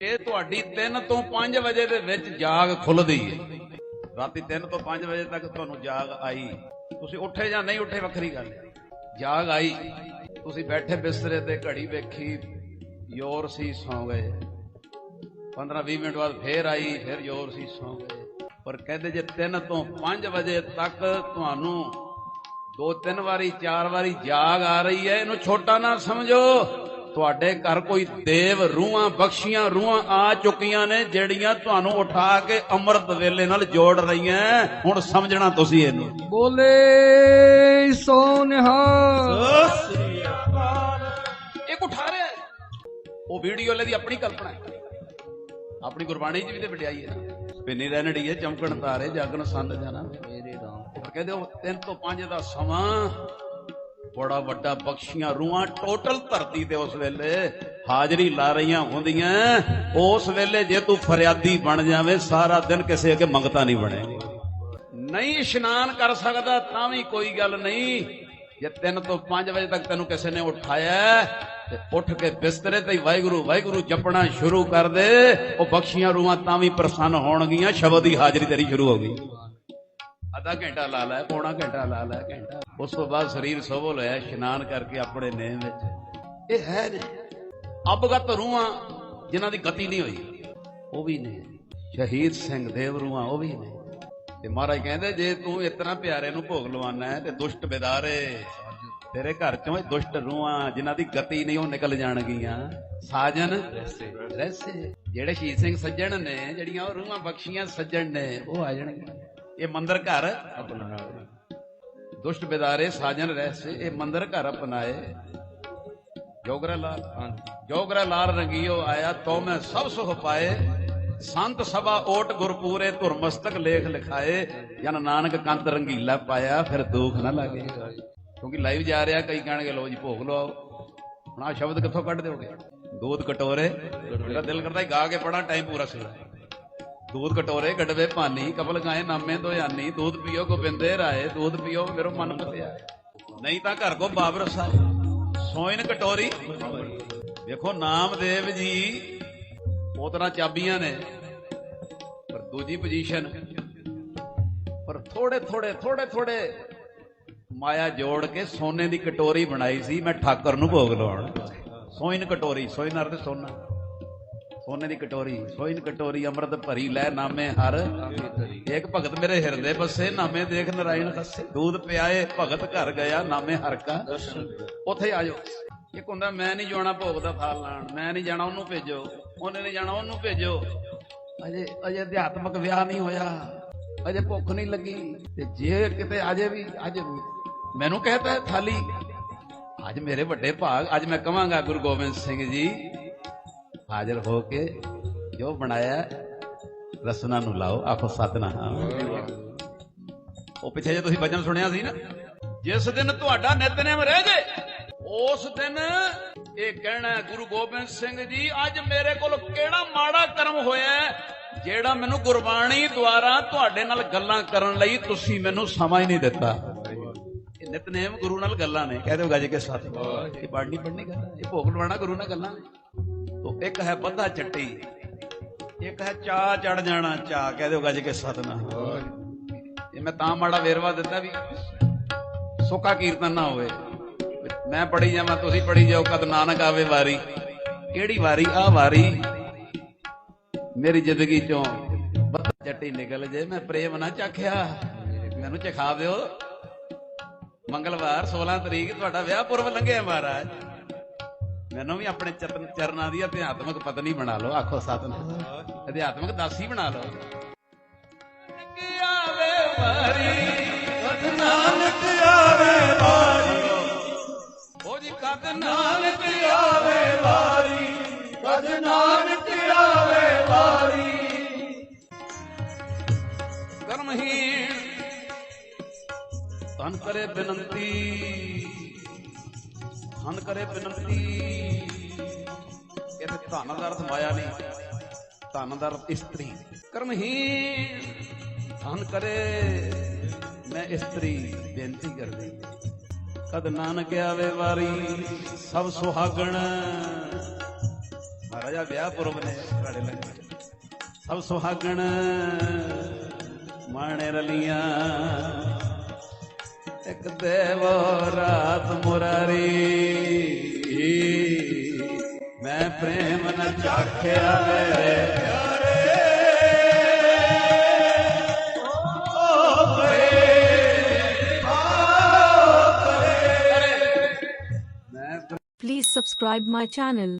ਇਹ ਤੁਹਾਡੀ 3 ਤੋਂ 5 ਵਜੇ ਦੇ ਵਿੱਚ ਜਾਗ ਖੁੱਲਦੀ ਹੈ ਰਾਤੀ 3 ਤੋਂ 5 ਵਜੇ ਤੱਕ ਤੁਹਾਨੂੰ ਜਾਗ ਆਈ। ਤੁਸੀਂ ਉੱਠੇ ਜਾਂ ਨਹੀਂ ਉੱਠੇ ਵੱਖਰੀ ਗੱਲ ਹੈ ਜਾਗ ਆਈ। ਤੁਸੀਂ ਬੈਠੇ ਬਿਸਤਰੇ ਤੇ ਘੜੀ ਵੇਖੀ ਯੋਰ ਸੀ ਸੌਂ ਗਏ। 15 20 ਮਿੰਟ ਬਾਅਦ ਫੇਰ ਆਈ ਫਿਰ ਯੋਰ ਸੀ ਸੌਂ ਗਏ। ਪਰ ਕਹਿੰਦੇ ਜੇ 3 ਤੋਂ 5 ਵਜੇ ਤੱਕ ਤੁਹਾਨੂੰ ਦੋ ਤਿੰਨ ਵਾਰੀ ਚਾਰ ਵਾਰੀ ਜਾਗ ਆ ਰਹੀ ਹੈ ਇਹਨੂੰ ਛੋਟਾ ਨਾ ਸਮਝੋ। ਤੁਹਾਡੇ ਘਰ ਕੋਈ ਦੇਵ ਰੂਹਾਂ ਬਖਸ਼ੀਆਂ ਰੂਹਾਂ ਆ ਚੁੱਕੀਆਂ ਨੇ ਜਿਹੜੀਆਂ ਤੁਹਾਨੂੰ ਉਠਾ ਕੇ ਅੰਮ੍ਰਿਤ ਵੇਲੇ ਨਾਲ ਜੋੜ ਰਹੀਆਂ। ਹੁਣ ਸਮਝਣਾ ਤੁਸੀਂ ਇਹਨੂੰ। ਬੋਲੇ ਸੋ ਨਿਹਾਲ ਉਠਾ ਰਿਹਾ। ਉਹ ਵੀਡੀਓ ਵਾਲੇ ਦੀ ਆਪਣੀ ਕਲਪਨਾ ਹੈ। ਆਪਣੀ ਗੁਰਬਾਣੀ 'ਚ ਵੀ ਤੇ ਵਡਿਆਈ ਹੈ। ਪਿੰਨੀ ਰਹਿਣੜੀ ਹੈ ਚਮਕਣ ਤਾਰੇ ਜਾਗਣ ਸੰਨ ਜਾਣਾ। ਮੇਰੇ ਰਾਮ। ਕਹਿੰਦੇ ਉਹ 3 ਤੋਂ 5 ਦਾ ਸਮਾਂ ਬੜਾ ਵੱਡਾ ਬਖਸ਼ੀਆਂ ਰੂਹਾਂ ਟੋਟਲ ਧਰਤੀ ਤੇ ਉਸ ਵੇਲੇ ਹਾਜ਼ਰੀ ਲਾ ਰਹੀਆਂ ਹੁੰਦੀਆਂ। ਉਸ ਵੇਲੇ ਜੇ ਤੂੰ ਫਰਿਆਦੀ ਬਣ ਜਾਵੇਂ, ਸਾਰਾ ਦਿਨ ਕਿਸੇ ਅੱਗੇ ਮੰਗਤਾ ਨਹੀਂ ਬਣੇਗੀ। ਨਹੀਂ ਇਸ਼ਨਾਨ ਕਰ ਸਕਦਾ, ਤਾਂ ਵੀ ਕੋਈ ਗੱਲ ਨਹੀਂ। ਜੇ 3 ਤੋਂ 5 ਵਜੇ ਤੱਕ ਤੈਨੂੰ ਕਿਸੇ ਨੇ ਉਠਾਇਆ ਤੇ ਉੱਠ ਕੇ ਬਿਸਤਰੇ ਤੇ ਵਾਹਿਗੁਰੂ ਵਾਹਿਗੁਰੂ ਜਪਣਾ ਸ਼ੁਰੂ ਕਰ ਦੇ। ਉਹ ਬਖਸ਼ੀਆਂ ਰੂਹਾਂ ਤਾਂ ਵੀ ਪ੍ਰਸੰਨ ਹੋਣਗੀਆਂ, ਸ਼ਬਦ ਦੀ ਹਾਜ਼ਰੀ ਤੇਰੀ ਸ਼ੁਰੂ ਹੋ ਗਈ। ਅੱਧਾ ਘੰਟਾ ਲਾ ਲੈ ਪੌਣਾ ਘੰਟਾ ਲਾ ਲੈ ਘੰਟਾ। ਉਸ ਤੋਂ ਬਾਅਦ ਸਰੀਰ ਸੋਭਲ ਹੋਇਆ ਇਸ਼ਨਾਨ ਕਰਕੇ ਆਪਣੇ ਨੇਮ ਵਿੱਚ। ਇਹ ਹੈ ਨੇ ਅਬਗਤ ਰੂਹਾਂ ਜਿਨ੍ਹਾਂ ਦੀ ਗਤੀ ਨਹੀਂ ਹੋਈ ਉਹ ਵੀ ਨੇ ਸ਼ਹੀਦ ਸਿੰਘ ਦੇਵ ਰੂਹਾਂ ਉਹ ਵੀ ਨੇ ਤੇ ਮਹਾਰਾਜ ਕਹਿੰਦੇ ਜੇ ਤੂੰ ਇਤਨਾ ਪਿਆਰੇ ਨੂੰ ਭੋਗ ਲਵਾਨਾ ਹੈ ਤੇ ਦੁਸ਼ਟ ਬਿਦਾਰੇ ਤੇਰੇ ਘਰ ਚੋਂ ਇਹ ਦੁਸ਼ਟ ਰੂਹਾਂ ਜਿਨ੍ਹਾਂ ਦੀ ਗਤੀ ਨਹੀਂ ਉਹ ਨਿਕਲ ਜਾਣਗੀਆਂ। ਸਾਜਨ ਰਹਿਸੇ। ਜਿਹੜੇ ਸ਼ਹੀਦ ਸਿੰਘ ਸੱਜਣ ਨੇ ਜਿਹੜੀਆਂ ਉਹ ਰੂਹਾਂ ਬਖਸ਼ੀਆਂ ਸੱਜਣ ਨੇ ਉਹ ਆ ਜਾਣਗੇ ਇਹ ਮੰਦਰ ਘਰ ਆਪਣਾ ਦੁਸ਼ਟ ਬਿਦਾਰੇ ਸਾਜਨ ਰਹਿਸੇ, ਇਹ ਮੰਦਰ ਘਰ ਅਪਨਾਏ ਜੋਗਰਾ ਲਾਲ ਜੋਗਰਾ ਲਾਲ ਰੰਗੀਓ ਆਇਆ ਤੋ ਮੈਂ ਸਭ ਸੁਖ ਪਾਏ। ਸੰਤ ਸਭਾ ਓਟ ਗੁਰਪੂਰੇ ਧੁਰ ਮਸਤਕ ਲੇਖ ਲਿਖਾਏ। ਜਨ ਨਾਨਕ ਕੰਤ ਰੰਗੀਲਾ ਪਾਇਆ, ਫਿਰ ਦੁੱਖ ਨਾ ਲਾਗੇ। ਕਿਉਂਕਿ ਲਾਈਵ ਜਾ ਰਿਹਾ, ਕਈ ਕਹਿਣਗੇ ਲੋ ਜੀ, ਭੋਗ ਲਵਾਓ ਹੁਣ ਆਹ ਸ਼ਬਦ ਕਿੱਥੋਂ ਕੱਢ ਦਿਓਗੇ? ਦੂਧ ਕਟੋਰੇ। ਮੇਰਾ ਦਿਲ ਕਰਦਾ ਗਾ ਕੇ ਪੜਾ ਟਾਈਮ ਪੂਰਾ ਸੀ ਦੂਧ ਕਟੋਰੇ ਗੜਵੇ ਪਾਣੀ ਕਪਲ ਗਾਏ ਨਾਮੇ ਦੋਯਾਨੀ ਦੂਧ ਪੀਓ ਗੋਬਿੰਦੇ ਰਾਏ, ਦੂਧ ਪੀਓ ਮੇਰੋ ਮਨ ਪਤਿਆ। ਨਹੀਂ ਤਾਂ ਘਰ ਕੋ ਬਾਬਰ ਸਾਹਿਬ, ਸੋਇਨ ਕਟੋਰੀ। ਦੇਖੋ ਨਾਮਦੇਵ ਜੀ ਉਹ ਤਰ੍ਹਾਂ ਚਾਬੀਆਂ ਨੇ, ਪਰ ਦੂਜੀ ਪੋਜੀਸ਼ਨ, ਪਰ ਥੋੜੇ ਥੋੜੇ ਥੋੜੇ ਥੋੜੇ ਮਾਇਆ ਜੋੜ ਕੇ ਸੋਨੇ ਦੀ ਕਟੋਰੀ ਬਣਾਈ ਸੀ, ਮੈਂ ਠਾਕਰ ਨੂੰ ਭੋਗ ਲਾਉਣ। ਸੋਇਨ ਕਟੋਰੀ, ਸੋਇਨਰ ਅਰਥ ਸੋਨਾ। ਸੋਨੇ ਦੀ ਕਟੋਰੀ। ਸੋਇਨ ਕਟੋਰੀ ਅੰਮ੍ਰਿਤ ਭਰੀ, ਲੈ ਨਾਮੇ ਹਰ। ਇੱਕ ਭਗਤ ਮੇਰੇ ਹਿਰਦੇ ਬਸੇ, ਨਾਮੇ ਦੇਖ ਨਰਾਇਣ ਖੱਸੇ ਦੂਧ ਪਿਆਏ, ਭਗਤ ਘਰ ਗਿਆ, ਨਾਮੇ ਹਰ ਕਾ। ਉੱਥੇ ਆ ਜਾਓ। ਇੱਕ ਹੁੰਦਾ, ਮੈਂ ਨਹੀਂ ਜਾਣਾ ਭੋਗ ਦਾ ਫਲ ਲਾਣ, ਮੈਂ ਨਹੀਂ ਜਾਣਾ ਉਹਨੂੰ ਭੇਜੋ। ਉਹਨੇ ਨਹੀਂ ਜਾਣਾ ਉਹਨੂੰ ਭੇਜੋ। ਅਜੇ ਅਜੇ ਅਧਿਆਤਮਕ ਵਿਆਹ ਨਹੀਂ ਹੋਇਆ। ਅਜੇ ਭੁੱਖ ਨਹੀਂ ਲੱਗੀ। ਤੇ ਜੇ ਕਿਤੇ ਅਜੇ ਵੀ, ਅੱਜ ਮੈਨੂੰ ਕਹਤਾ ਹੈ ਥਾਲੀ। ਅੱਜ ਮੇਰੇ ਵੱਡੇ ਭਾਗ, ਅੱਜ ਮੈਂ ਕਵਾਂਗਾ ਗੁਰੂ ਗੋਬਿੰਦ ਸਿੰਘ ਜੀ ਹਾਜ਼ਰ ਹੋ ਕੇ ਜੋ ਬਣਾਇਆ? ਰਸਨਾ ਨੂੰ ਲਾਓ, ਆਖੋ ਸਤਨਾਮ। ਉਹ ਪਿੱਛੇ ਜੇ ਤੁਸੀਂ ਵਚਨ ਸੁਣਿਆ ਸੀ ਨਾ? ਜਿਸ ਦਿਨ ਤੁਹਾਡਾ ਨਿਤਨੇਮ ਰਹਿ ਜੇ, ਉਸ ਦਿਨ ਇਹ ਕਹਿਣਾ ਗੁਰੂ ਗੋਬਿੰਦ ਸਿੰਘ ਜੀ, ਅੱਜ ਮੇਰੇ ਕੋਲ ਕਿਹੜਾ ਮਾੜਾ ਕਰਮ ਹੋਇਆ ਜਿਹੜਾ ਮੈਨੂੰ ਗੁਰਬਾਣੀ ਦੁਆਰਾ ਤੁਹਾਡੇ ਨਾਲ ਗੱਲਾਂ ਕਰਨ ਲਈ ਤੁਸੀਂ ਮੈਨੂੰ ਸਮਾਂ ਹੀ ਨਹੀਂ ਦਿੱਤਾ? ਇਹ ਨਿਤਨੇਮ ਗੁਰੂ ਨਾਲ ਗੱਲਾਂ ਨੇ। ਕਹਿ ਦਿਓ ਗੱਜ ਕੇ ਸਾਥ ਇਹ ਪੜਨੀ ਪੜਨੀ ਗੱਲਾਂ ਇਹ ਭੋਗ ਲਵਾਣਾ ਗੁਰੂ ਨਾਲ ਗੱਲਾਂ ਨੇ। ਤੋ ਇੱਕ ਹੈ ਬੱਧਾ ਚੱਟੀ, ਇੱਕ ਹੈ ਚਾ ਚੜ ਜਾਣਾ ਚਾ ਕਹਿ ਦਿਓ ਗੱਜ ਕੇ ਸਤਨਾਮ। ਇਹ ਮੈਂ ਤਾਂ ਮਾੜਾ ਵੇਰਵਾ ਦਿੱਤਾ ਵੀ ਸੁੱਕਾ ਕੀਰਤਨ ਨਾ ਹੋਵੇ। ਮੈਂ ਪੜੀ ਜਾਵਾਂ, ਤੁਸੀਂ ਪੜੀ ਜਾਓ, ਕਦ ਨਾਨਕ ਆਵੇ ਵਾਰੀ। ਕਿਹੜੀ ਵਾਰੀ? ਆ ਵਾਰੀ ਮੇਰੀ ਜ਼ਿੰਦਗੀ ਚੋਂ ਬੱਧਾ ਚੱਟੀ ਨਿਕਲ ਜੇ, ਮੈਂ ਪ੍ਰੇਮ ਨਾ ਚੱਖਿਆ। ਮੈਨੂੰ ਚਖਾ ਦਿਓ। ਮੰਗਲਵਾਰ 16 ਤਰੀਕ, ਤੁਹਾਡਾ ਵਿਆਹ ਪੁਰਬ ਲੰਘਿਆ ਮਹਾਰਾਜ। ਮੈਨੂੰ ਵੀ ਆਪਣੇ ਚਰਨਾਂ ਦੀ ਅਧਿਆਤਮਕ ਪਤਨੀ ਬਣਾ ਲਓ, ਆਖੋ ਸਤਨਾਮ। ਅਧਿਆਤਮਕ ਦਾਸੀ ਬਣਾ ਲਓ। ਕੀ ਆਵੇ ਵਾਰੀ ਕਦ ਆਵੇ ਵਾਰੀ ਉਹ ਜੀ ਕਦ ਨਾਨਕ ਆਵੇ ਵਾਰੀ ਕਦ ਨਾਨਕ ਆਵੇ ਵਾਰੀ ਕਰਮਹੀਣ ਤਨ ਕਰੇ ਬੇਨੰਤੀ। ਧਨ ਕਰੇ ਬੇਨੰਤੀ। ਇਹ ਧਨ ਦਾ ਅਰਥ ਮਾਇਆ ਨਹੀਂ, ਧਨ ਦਾ ਅਰਥ ਇਸਤਰੀ। ਕਰਮਹੀਣ, ਧਨ ਕਰੇ, ਮੈਂ ਇਸਤਰੀ, ਬੇਨਤੀ ਕਰਦੀ। ਕਦ ਨਾਨਕ ਆਵੇ ਵਾਰੀ, ਸਭ ਸੁਹਾਗਣ। ਮਹਾਰਾਜਾ ਵਿਆਹ ਪੁਰਬ ਨੇ ਤੁਹਾਡੇ ਲੰਗਰ ਸਭ ਸੁਹਾਗਣ, ਮਾਣੇ ਰਲੀਆਂ। ਇੱਕ ਦੇਵ ਰਾਤ ਮੁਰਾਰੀ ਮੈਂ ਪ੍ਰੇਮ ਨ ਚਾਖਿਆ ਮੇਰੇ ਮੈਂ Please subscribe my channel.